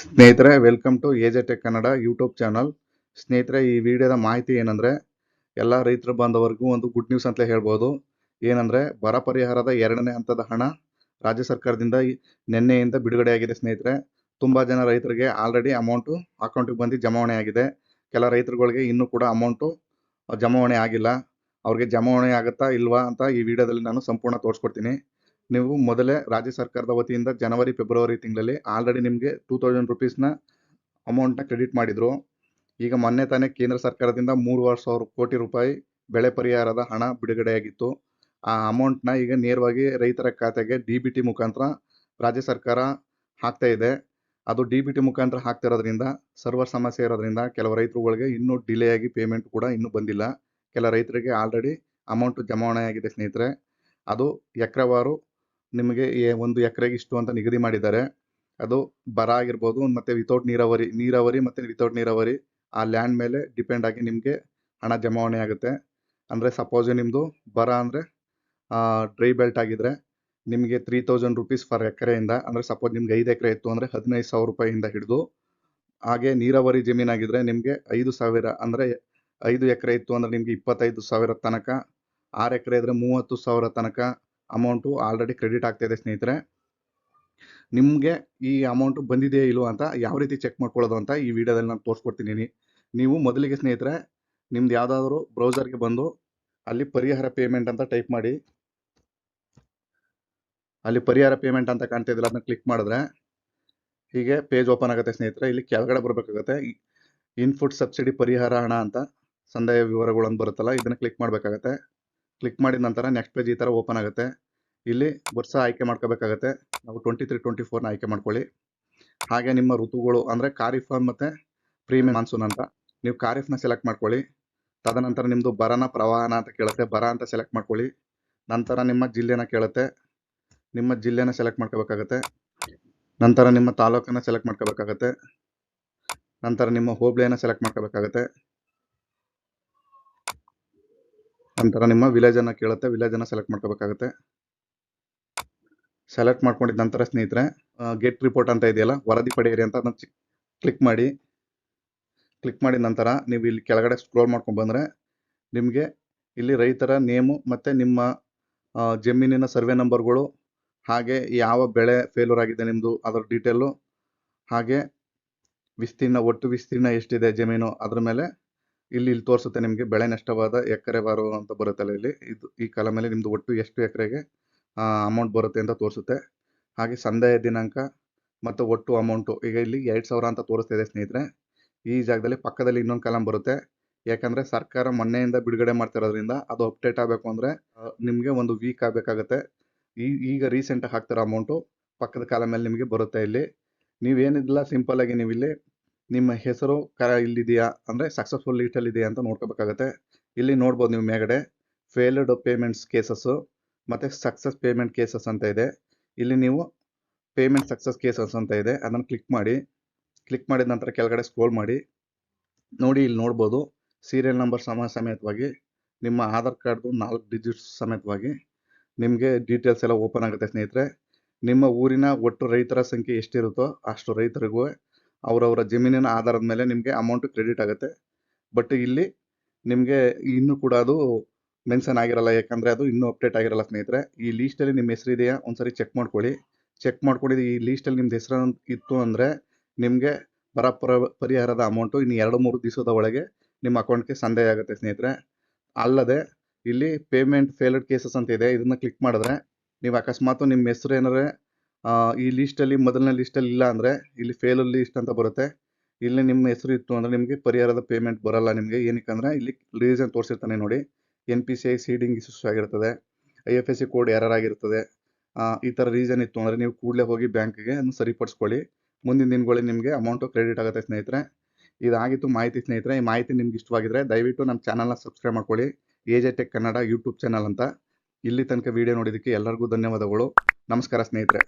ಸ್ನೇಹಿತರೆ welcome to AJ tech Kannada YouTube channel ಸ್ನೇಹಿತರೆ, ಈ ವಿಡಿಯೋದ ಮಾಹಿತಿ ಏನಂದರೆ, ಎಲ್ಲ ರೈತರ ಬಂದವರೆಗೂ ಒಂದು ಗುಡ್ ನ್ಯೂಸ್ ಅಂತ ಹೇಳ್ಬೋದು. ಏನಂದರೆ, ಬರ ಪರಿಹಾರದ ಎರಡನೇ ಹಂತದ ಹಣ ರಾಜ್ಯ ಸರ್ಕಾರದಿಂದ ನಿನ್ನೆಯಿಂದ ಬಿಡುಗಡೆಯಾಗಿದೆ ಸ್ನೇಹಿತರೆ. ತುಂಬ ಜನ ರೈತರಿಗೆ ಆಲ್ರೆಡಿ ಅಮೌಂಟು ಅಕೌಂಟಿಗೆ ಬಂದು ಜಮಾವಣೆ ಆಗಿದೆ. ಕೆಲ ರೈತರುಗಳಿಗೆ ಇನ್ನೂ ಕೂಡ ಅಮೌಂಟು ಜಮಾವಣೆ ಆಗಿಲ್ಲ. ಅವ್ರಿಗೆ ಜಮಾವಣೆ ಆಗುತ್ತಾ ಇಲ್ವಾ ಅಂತ ಈ ವಿಡಿಯೋದಲ್ಲಿ ನಾನು ಸಂಪೂರ್ಣ ತೋರಿಸ್ಕೊಡ್ತೀನಿ. ನೀವು ಮೊದಲೇ ರಾಜ್ಯ ಸರ್ಕಾರದ ವತಿಯಿಂದ ಜನವರಿ, ಫೆಬ್ರವರಿ ತಿಂಗಳಲ್ಲಿ ಆಲ್ರೆಡಿ ನಿಮಗೆ ಟೂ ತೌಸಂಡ್ ರುಪೀಸ್ನ ಅಮೌಂಟ್ನ ಕ್ರೆಡಿಟ್ ಮಾಡಿದರು. ಈಗ ಮೊನ್ನೆ ತಾನೇ ಕೇಂದ್ರ ಸರ್ಕಾರದಿಂದ ಮೂರುವರೆ ಸಾವಿರ ಕೋಟಿ ರೂಪಾಯಿ ಬೆಳೆ ಪರಿಹಾರದ ಹಣ ಬಿಡುಗಡೆಯಾಗಿತ್ತು. ಆ ಅಮೌಂಟ್ನ ಈಗ ನೇರವಾಗಿ ರೈತರ ಖಾತೆಗೆ ಡಿ ಬಿ ಟಿ ಮುಖಾಂತರ ರಾಜ್ಯ ಸರ್ಕಾರ ಹಾಕ್ತಾ ಇದೆ. ಅದು ಡಿ ಬಿ ಟಿ ಮುಖಾಂತರ ಹಾಕ್ತಿರೋದ್ರಿಂದ ಸರ್ವರ್ ಸಮಸ್ಯೆ ಇರೋದ್ರಿಂದ ಕೆಲವು ರೈತರುಗಳಿಗೆ ಇನ್ನೂ ಡಿಲೇ ಆಗಿ ಪೇಮೆಂಟ್ ಕೂಡ ಇನ್ನೂ ಬಂದಿಲ್ಲ. ಕೆಲ ರೈತರಿಗೆ ಆಲ್ರೆಡಿ ಅಮೌಂಟ್ ಜಮಾವಣೆ ಆಗಿದೆ ಸ್ನೇಹಿತರೆ. ಅದು ಎಕರೆವಾರು ನಿಮಗೆ ಒಂದು ಎಕರೆಗೆ ಇಷ್ಟು ಅಂತ ನಿಗದಿ ಮಾಡಿದ್ದಾರೆ. ಅದು ಬರ ಆಗಿರ್ಬೋದು, ಮತ್ತು ವಿತೌಟ್ ನೀರಾವರಿ ನೀರಾವರಿ ಮತ್ತು ವಿತೌಟ್ ನೀರಾವರಿ ಆ ಲ್ಯಾಂಡ್ ಮೇಲೆ ಡಿಪೆಂಡ್ ಆಗಿ ನಿಮಗೆ ಹಣ ಜಮಾವಣೆ ಆಗುತ್ತೆ. ಅಂದರೆ ಸಪೋಸ್ ನಿಮ್ಮದು ಬರ ಅಂದರೆ ಡ್ರೈ ಬೆಲ್ಟ್ ಆಗಿದ್ರೆ ನಿಮಗೆ ತ್ರೀ ತೌಸಂಡ್ ರುಪೀಸ್ ಫರ್ ಎಕರೆಯಿಂದ, ಅಂದರೆ ಸಪೋಸ್ ನಿಮ್ಗೆ ಐದು ಎಕರೆ ಇತ್ತು ಅಂದರೆ ಹದಿನೈದು ಸಾವಿರ ರೂಪಾಯಿಯಿಂದ ಹಿಡಿದು, ಹಾಗೆ ನೀರಾವರಿ ಜಮೀನಾಗಿದ್ದರೆ ನಿಮಗೆ ಐದು ಸಾವಿರ ಅಂದರೆ ಐದು ಎಕರೆ ಇತ್ತು ಅಂದರೆ ನಿಮಗೆ ಇಪ್ಪತ್ತೈದು ಸಾವಿರ ತನಕ, ಆರು ಎಕರೆ ಇದ್ದರೆ ಮೂವತ್ತು ಸಾವಿರ ತನಕ ಅಮೌಂಟು ಆಲ್ರೆಡಿ ಕ್ರೆಡಿಟ್ ಆಗ್ತಾಯಿದೆ ಸ್ನೇಹಿತರೆ. ನಿಮಗೆ ಈ ಅಮೌಂಟು ಬಂದಿದೆಯೇ ಇಲ್ವೋ ಅಂತ ಯಾವ ರೀತಿ ಚೆಕ್ ಮಾಡ್ಕೊಳ್ಳೋದು ಅಂತ ಈ ವಿಡಿಯೋದಲ್ಲಿ ನಾನು ತೋರಿಸ್ಕೊಡ್ತೀನಿ. ನೀವು ಮೊದಲಿಗೆ ಸ್ನೇಹಿತರೆ, ನಿಮ್ದು ಯಾವುದಾದ್ರೂ ಬ್ರೌಸರ್ಗೆ ಬಂದು ಅಲ್ಲಿ ಪರಿಹಾರ ಪೇಮೆಂಟ್ ಅಂತ ಟೈಪ್ ಮಾಡಿ. ಅಲ್ಲಿ ಪರಿಹಾರ ಪೇಮೆಂಟ್ ಅಂತ ಕಾಣ್ತಿದ್ದಿಲ್ಲ ಅದನ್ನ ಕ್ಲಿಕ್ ಮಾಡಿದ್ರೆ ಹೀಗೆ ಪೇಜ್ ಓಪನ್ ಆಗುತ್ತೆ ಸ್ನೇಹಿತರೆ. ಇಲ್ಲಿ ಕೆಳಗಡೆ ಬರಬೇಕಾಗುತ್ತೆ. ಇನ್ಪುಟ್ ಸಬ್ಸಿಡಿ ಪರಿಹಾರ ಹಣ ಅಂತ ಸಂದಾಯ ವಿವರಗಳು ಬರುತ್ತಲ್ಲ, ಇದನ್ನು ಕ್ಲಿಕ್ ಮಾಡಬೇಕಾಗತ್ತೆ. ಕ್ಲಿಕ್ ಮಾಡಿದ ನಂತರ ನೆಕ್ಸ್ಟ್ ಪೇಜ್ ಈ ಥರ ಓಪನ್ ಆಗುತ್ತೆ. ಇಲ್ಲಿ ವರ್ಷ ಆಯ್ಕೆ ಮಾಡ್ಕೋಬೇಕಾಗತ್ತೆ. ನಾವು ಟ್ವೆಂಟಿ ತ್ರೀ ಟ್ವೆಂಟಿ ಫೋರ್ನ ಆಯ್ಕೆ ಮಾಡ್ಕೊಳ್ಳಿ. ಹಾಗೆ ನಿಮ್ಮ ಋತುಗಳು ಅಂದರೆ ಖಾರಿಫ್ ಮತ್ತು ಪ್ರೀಮಿಯಂ ಮಾನ್ಸೂನ್ ಅಂತ. ನೀವು ಖಾರಿಫ್ನ ಸೆಲೆಕ್ಟ್ ಮಾಡ್ಕೊಳ್ಳಿ. ತದನಂತರ ನಿಮ್ಮದು ಬರನ ಪ್ರವಾಹನ ಅಂತ ಕೇಳುತ್ತೆ. ಬರ ಅಂತ ಸೆಲೆಕ್ಟ್ ಮಾಡ್ಕೊಳ್ಳಿ. ನಂತರ ನಿಮ್ಮ ಜಿಲ್ಲೆನ ಕೇಳುತ್ತೆ. ನಿಮ್ಮ ಜಿಲ್ಲೆನ ಸೆಲೆಕ್ಟ್ ಮಾಡ್ಕೋಬೇಕಾಗತ್ತೆ. ನಂತರ ನಿಮ್ಮ ತಾಲೂಕನ್ನು ಸೆಲೆಕ್ಟ್ ಮಾಡ್ಕೋಬೇಕಾಗತ್ತೆ. ನಂತರ ನಿಮ್ಮ ಹೋಬ್ಳಿಯನ್ನು ಸೆಲೆಕ್ಟ್ ಮಾಡ್ಕೋಬೇಕಾಗತ್ತೆ. ನಂತರ ನಿಮ್ಮ ವಿಲೇಜನ್ನು ಕೇಳುತ್ತೆ ವಿಲೇಜನ್ನು ಸೆಲೆಕ್ಟ್ ಮಾಡ್ಕೋಬೇಕಾಗುತ್ತೆ. ಸೆಲೆಕ್ಟ್ ಮಾಡ್ಕೊಂಡಿದ ನಂತರ ಸ್ನೇಹಿತರೆ ಗೆಟ್ ರಿಪೋರ್ಟ್ ಅಂತ ಇದೆಯಲ್ಲ, ವರದಿ ಪಡೆಯಿರಿ ಅಂತ ಅದನ್ನ ಕ್ಲಿಕ್ ಮಾಡಿ. ಕ್ಲಿಕ್ ಮಾಡಿದ ನಂತರ ನೀವು ಇಲ್ಲಿ ಕೆಳಗಡೆ ಸ್ಕ್ರೋಲ್ ಮಾಡ್ಕೊಂಡು ಬಂದರೆ ನಿಮಗೆ ಇಲ್ಲಿ ರೈತರ ನೇಮು ಮತ್ತು ನಿಮ್ಮ ಜಮೀನಿನ ಸರ್ವೆ ನಂಬರ್ಗಳು ಹಾಗೆ ಯಾವ ಬೆಳೆ ಫೇಲ್ಯೂರ್ ಆಗಿದೆ ನಿಮ್ಮದು ಅದರ ಡೀಟೇಲು ಹಾಗೆ ವಿಸ್ತೀರ್ಣ, ಒಟ್ಟು ವಿಸ್ತೀರ್ಣ ಎಷ್ಟಿದೆ ಜಮೀನು, ಅದ್ರ ಮೇಲೆ ಇಲ್ಲಿ ಇಲ್ಲಿ ತೋರಿಸುತ್ತೆ ನಿಮಗೆ ಬೆಳೆ ನಷ್ಟವಾದ ಎಕರೆವಾರು ಅಂತ ಬರುತ್ತಲ್ಲ ಇಲ್ಲಿ. ಇದು ಈ ಕಾಲಮಲ್ಲಿ ನಿಮ್ಮದು ಒಟ್ಟು ಎಷ್ಟು ಎಕರೆಗೆ ಅಮೌಂಟ್ ಬರುತ್ತೆ ಅಂತ ತೋರಿಸುತ್ತೆ. ಹಾಗೆ ಸಂದಾಯ ದಿನಾಂಕ ಮತ್ತು ಒಟ್ಟು ಅಮೌಂಟು ಈಗ ಇಲ್ಲಿ ಎರಡು ಸಾವಿರ ಅಂತ ತೋರಿಸ್ತಾ ಇದೆ ಸ್ನೇಹಿತರೆ. ಈ ಜಾಗದಲ್ಲಿ ಪಕ್ಕದಲ್ಲಿ ಇನ್ನೊಂದು ಕಾಲಂ ಬರುತ್ತೆ. ಯಾಕಂದರೆ ಸರ್ಕಾರ ಮೊನ್ನೆಯಿಂದ ಬಿಡುಗಡೆ ಮಾಡ್ತಿರೋದ್ರಿಂದ ಅದು ಅಪ್ಡೇಟ್ ಆಗಬೇಕು ಅಂದರೆ ನಿಮಗೆ ಒಂದು ವೀಕ್ ಆಗಬೇಕಾಗತ್ತೆ. ಈ, ಈಗ ರೀಸೆಂಟಾಗಿ ಹಾಕ್ತಿರೋ ಅಮೌಂಟು ಪಕ್ಕದ ಕಾಲಮಲ್ಲಿ ನಿಮಗೆ ಬರುತ್ತೆ ಇಲ್ಲಿ. ನೀವೇನಿಲ್ಲ ಸಿಂಪಲ್ಲಾಗಿ ನೀವು ಇಲ್ಲಿ ನಿಮ್ಮ ಹೆಸರು ಕರ ಇಲ್ಲಿದೆಯಾ? ಅಂದರೆ ಸಕ್ಸಸ್ಫುಲ್ ಲೀಟಲ್ಲಿ ಇದೆಯಾ ಅಂತ ನೋಡ್ಕೋಬೇಕಾಗತ್ತೆ. ಇಲ್ಲಿ ನೋಡ್ಬೋದು ನೀವು ಮೇಗಡೆ ಫೇಲ್ಡ್ ಪೇಮೆಂಟ್ಸ್ ಕೇಸಸ್ಸು ಮತ್ತು ಸಕ್ಸಸ್ ಪೇಮೆಂಟ್ ಕೇಸಸ್ ಅಂತ ಇದೆ. ಇಲ್ಲಿ ನೀವು ಪೇಮೆಂಟ್ ಸಕ್ಸಸ್ ಕೇಸಸ್ ಅಂತ ಇದೆ. ಅದನ್ನು ಕ್ಲಿಕ್ ಮಾಡಿ. ಕ್ಲಿಕ್ ಮಾಡಿದ ನಂತರ ಕೆಳಗಡೆ ಸ್ಕ್ರೋಲ್ ಮಾಡಿ. ನೋಡಿ, ಇಲ್ಲಿ ನೋಡ್ಬೋದು. ಸೀರಿಯಲ್ ನಂಬರ್ ಸಮ ಸಮೇತವಾಗಿ, ನಿಮ್ಮ ಆಧಾರ್ ಕಾರ್ಡ್ದು ನಾಲ್ಕು ಡಿಜಿಟ್ಸ್ ಸಮೇತವಾಗಿ, ನಿಮಗೆ ಡೀಟೇಲ್ಸ್ ಎಲ್ಲ ಓಪನ್ ಆಗುತ್ತೆ ಸ್ನೇಹಿತರೆ. ನಿಮ್ಮ ಊರಿನ ಒಟ್ಟು ರೈತರ ಸಂಖ್ಯೆ ಎಷ್ಟಿರುತ್ತೋ ಅಷ್ಟು ರೈತರಿಗೂ ಅವರವರ ಜಮೀನಿನ ಆಧಾರದ ಮೇಲೆ ನಿಮಗೆ ಅಮೌಂಟ್ ಕ್ರೆಡಿಟ್ ಆಗುತ್ತೆ. ಬಟ್ ಇಲ್ಲಿ ನಿಮಗೆ ಇನ್ನೂ ಕೂಡ ಅದು ಮೆನ್ಷನ್ ಆಗಿರಲ್ಲ, ಯಾಕಂದರೆ ಅದು ಇನ್ನೂ ಅಪ್ಡೇಟ್ ಆಗಿರಲ್ಲ ಸ್ನೇಹಿತರೆ. ಈ ಲೀಸ್ಟಲ್ಲಿ ನಿಮ್ಮ ಹೆಸರು ಇದೆಯಾ? ಒಂದ್ಸರಿ ಚೆಕ್ ಮಾಡ್ಕೊಳ್ಳಿ. ಚೆಕ್ ಮಾಡ್ಕೊಂಡಿದ್ದು ಈ ಲೀಸ್ಟಲ್ಲಿ ನಿಮ್ದು ಹೆಸರು ಇತ್ತು ಅಂದರೆ ನಿಮಗೆ ಬರ ಪರ ಪರಿಹಾರದ ಅಮೌಂಟು ಇನ್ನು ಎರಡು ಮೂರು ದಿವಸದ ಒಳಗೆ ನಿಮ್ಮ ಅಕೌಂಟ್ಗೆ ಸಂದೇಹ ಆಗುತ್ತೆ ಸ್ನೇಹಿತರೆ. ಅಲ್ಲದೆ ಇಲ್ಲಿ ಪೇಮೆಂಟ್ ಫೇಲ್ಡ್ ಕೇಸಸ್ ಅಂತ ಇದೆ. ಇದನ್ನ ಕ್ಲಿಕ್ ಮಾಡಿದ್ರೆ ನೀವು ಅಕಸ್ಮಾತ್ ನಿಮ್ಮ ಹೆಸರು ಏನಾದ್ರೆ ಈ ಲೀಸ್ಟಲ್ಲಿ ಮೊದಲನೇ ಲೀಸ್ಟಲ್ಲಿ ಇಲ್ಲ ಅಂದರೆ ಇಲ್ಲಿ ಫೇಲ್ ಲೀಸ್ಟ್ ಅಂತ ಬರುತ್ತೆ. ಇಲ್ಲಿ ನಿಮ್ಮ ಹೆಸರು ಇತ್ತು ಅಂದರೆ ನಿಮಗೆ ಪರಿಹಾರದ ಪೇಮೆಂಟ್ ಬರಲ್ಲ ನಿಮಗೆ. ಏನಕ್ಕೆ ಅಂದರೆ ಇಲ್ಲಿ ರೀಸನ್ ತೋರಿಸಿರ್ತಾನೆ ನೋಡಿ. N P C I seeding issues ಆಗಿರ್ತದೆ. I F S C code ಆಗಿರ್ತದೆ. ಈ ಥರ ರೀಸನ್ ಇತ್ತು ಅಂದರೆ ನೀವು ಕೂಡಲೇ ಹೋಗಿ ಬ್ಯಾಂಕಿಗೆ ಅದನ್ನು ಸರಿಪಡಿಸ್ಕೊಳ್ಳಿ. ಮುಂದಿನ ದಿನಗಳಲ್ಲಿ ನಿಮಗೆ ಅಮೌಂಟು ಕ್ರೆಡಿಟ್ ಆಗುತ್ತೆ ಸ್ನೇಹಿತರೆ. ಇದಾಗಿತ್ತು ಮಾಹಿತಿ ಸ್ನೇಹಿತರೆ. ಈ ಮಾಹಿತಿ ನಿಮ್ಗೆ ಇಷ್ಟವಾಗಿದ್ರೆ ದಯವಿಟ್ಟು ನಮ್ಮ ಚಾನಲ್ನ ಸಬ್ಸ್ಕ್ರೈಬ್ ಮಾಡ್ಕೊಳ್ಳಿ. A J tech Kannada YouTube channel ಅಂತ. ಇಲ್ಲಿ ತನಕ ವಿಡಿಯೋ ನೋಡಿದ್ದಕ್ಕೆ ಎಲ್ಲರಿಗೂ ಧನ್ಯವಾದಗಳು. ನಮಸ್ಕಾರ ಸ್ನೇಹಿತರೆ.